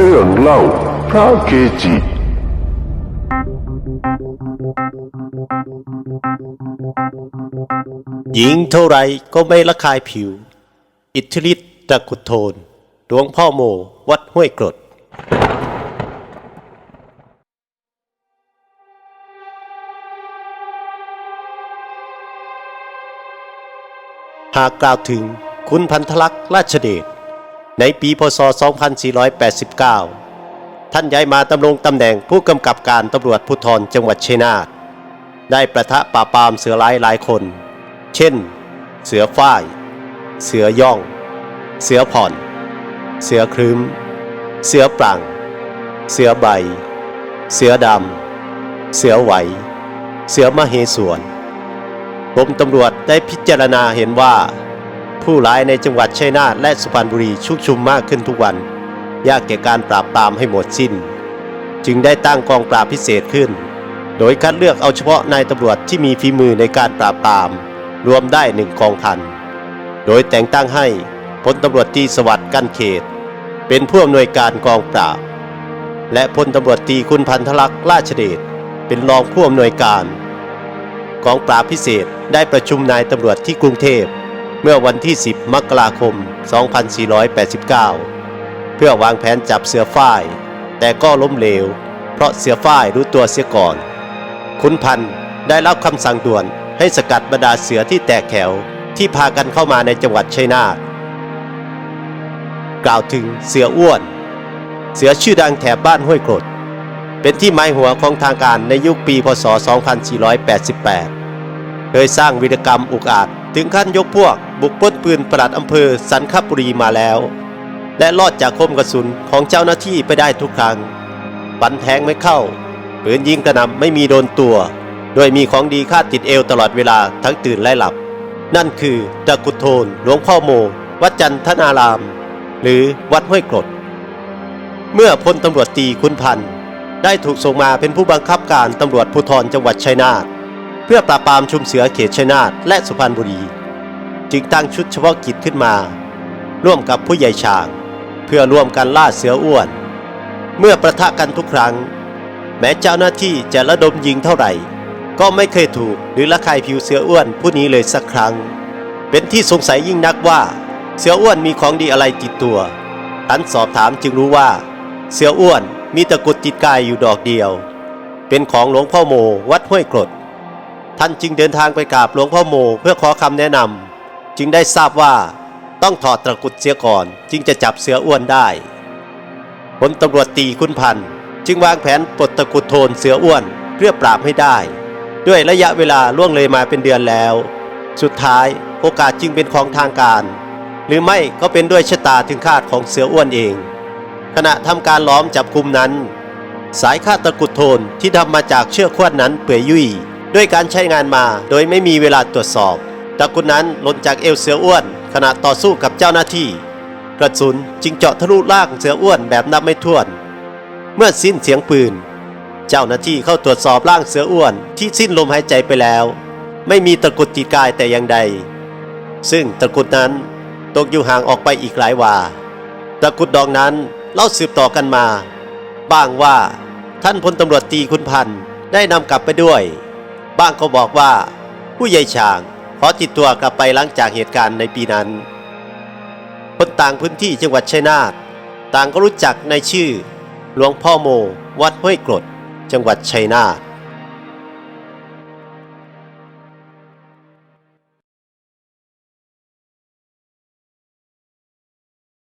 เรื่องเล่าพระเกจิหญิงเท่าไรก็ไม่ละคายผิว อิทธิฤทธิ์ตะกุดโทนหลวงพ่อโมวัดห้วยกรดหากกล่าวถึงคุณพันธลักษณ์ราชเดช ในปีพศ 2489 ท่านย้ายมาดำรงตำแหน่งผู้กำกับการตำรวจภูธรจังหวัดเชัยนาทได้ประทะปราปามเสือร้ายหลายคน เช่น เสือฝ้าย เสือย่อง เสือผ่อน เสือครึ้ม เสือปรัง เสือใบ เสือดำ เสือไหว เสือมเหสวนกรมตำรวจได้พิจารณาเห็นว่า ผู้ร้ายในจังหวัดชัยนาทและสุพรรณบุรีชุกชุมมากขึ้นทุกวัน ยากแก่การปราบปรามให้หมดสิ้น จึงได้ตั้งกองปราบพิเศษขึ้น โดยคัดเลือกเอาเฉพาะนายตำรวจที่มีฝีมือในการปราบปราม รวมได้หนึ่งกองพัน โดยแต่งตั้งให้พลตำรวจตีสวัสดิ์กันเขต เป็นผู้อำนวยการกองปราบ และพลตำรวจตีคุณพันธลักษณ์ราชเดชเป็นรองผู้อำนวยการกองปราบพิเศษได้ประชุมนายตำรวจที่กรุงเทพ เมื่อวันที่ 10 มกราคม 2489 เพื่อวางแผนจับเสือฝ้าย แต่ก็ล้มเหลว เพราะเสือฝ้ายรู้ตัวเสียก่อน ขุนพันธ์ได้รับคำสั่งด่วนให้สกัดบรรดาเสือที่แตกแถวที่พากันเข้ามาในจังหวัดชัยนาทกล่าวถึงเสืออ้วน เสือชื่อดังแถบบ้านห้วยกรด เป็นที่หมายหัวของทางการในยุคปีพศ 2488 เคยสร้างวีรกรรมอุกอาจถึงขั้นยกพวก บุกปล้นปืนปลัดอำเภอสันคบุรีมาแล้ว และรอดจากคมกระสุนของเจ้าหน้าที่ไปได้ทุกครั้งปันแทงไม่เข้าปืนยิงกระหนำไม่มีโดนตัว โดยมีของดีคาดติดเอวตลอดเวลาทั้งตื่นและหลับ นั่นคือตะกุดโทนหลวงพ่อโม วัดจันทนาราม หรือวัดห้วยกรด เมื่อพลตำรวจตีคุณพันธ์ได้ถูกส่งมาเป็นผู้บังคับการตำรวจภูธรจังหวัดชัยนาทเพื่อปราบปรามชุมเสือเขตชัยนาทและสุพรรณบุรี จึงตั้งชุดเฉพาะกิจขึ้นมา ร่วมกับผู้ใหญ่ช้าง เพื่อร่วมกันล่าเสืออ้วน เมื่อประทะกันทุกครั้ง แม้เจ้าหน้าที่จะระดมยิงเท่าไหร่ ก็ไม่เคยถูกหรือละคายผิวเสืออ้วนผู้นี้เลยสักครั้ง เป็นที่สงสัยยิ่งนักว่า เสืออ้วนมีของดีอะไรติดตัวทันสอบถามจึงรู้ว่า เสืออ้วนมีตะกุดติดกายอยู่ดอกเดียว เป็นของหลวงพ่อโมวัดห้วยกรดท่านจึงเดินทางไปกราบหลวงพ่อโมเพื่อขอคำแนะนำ จึงได้ทราบว่าต้องถอดตะกุดเสียก่อน จึงจะจับเสืออ้วนได้พลตำรวจตีคุณพันธ์จึงวางแผนปลดตะกุดโทนเสืออ้วนเพื่อปราบให้ได้ ด้วยระยะเวลาล่วงเลยมาเป็นเดือนแล้ว สุดท้ายโอกาสจึงเป็นของทางการ หรือไม่ก็เป็นด้วยชะตาถึงคาดของเสืออ้วนเอง ขณะทำการล้อมจับกุมนั้น สายคาดตะกุดโทนที่ทำมาจากเชือกขวดนั้นเปื่อยยุ่ยด้วยการใช้งานมาโดยไม่มีเวลาตรวจสอบ ตะกุดนั้นหล่นจากเอวเสืออ้วน ขณะต่อสู้กับเจ้าหน้าที่ กระสุนจึงเจาะทะลุร่างเสืออ้วนแบบนับไม่ถ้วน เมื่อสิ้นเสียงปืน เจ้าหน้าที่เข้าตรวจสอบร่างเสืออ้วนที่สิ้นลมหายใจไปแล้ว ไม่มีตะกุดติดกายแต่อย่างใด ซึ่งตะกุดนั้นตกอยู่ห่างออกไปอีกหลายวาตะกุดดอกนั้นเล่าสืบต่อกันมา บ้างว่าท่านพลตำรวจตีคุณพันธ์ได้นำกลับไปด้วย บ้างก็บอกว่า ผู้ใหญ่ช่าง ขอติดตัวกลับไปหลังจากเหตุการณ์ในปีนั้น คนต่างพื้นที่จังหวัดชัยนาทต่างก็รู้จักในชื่อ หลวงพ่อโม วัดห้วยกรด จังหวัดชัยนาท